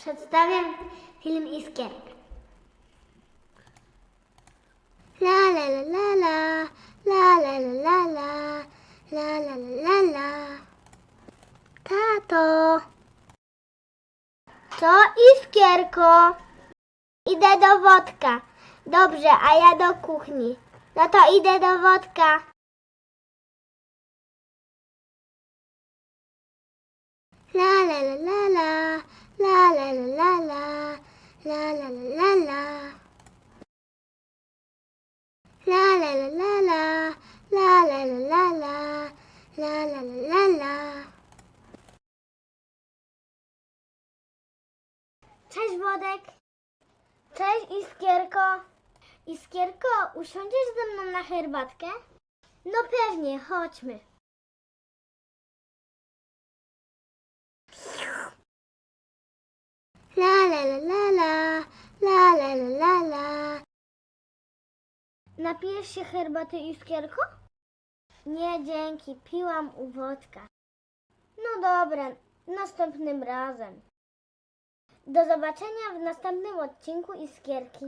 Przedstawiam film Iskierek. La la la la la, la la la la la, la la. Tato. Co Iskierko? Idę do wodka. Dobrze, a ja do kuchni. No to idę do wodka. La la la la, la la la la la, la la la la la. La la la la la, la la la la la, la. Cześć Wodek. Cześć Iskierko. Iskierko, usiądziesz ze mną na herbatkę? No pewnie, chodźmy. La la la la la, la la la la la. Napijesz się herbaty Iskierko? Nie, dzięki, piłam u wodka. No dobra, następnym razem. Do zobaczenia w następnym odcinku Iskierki.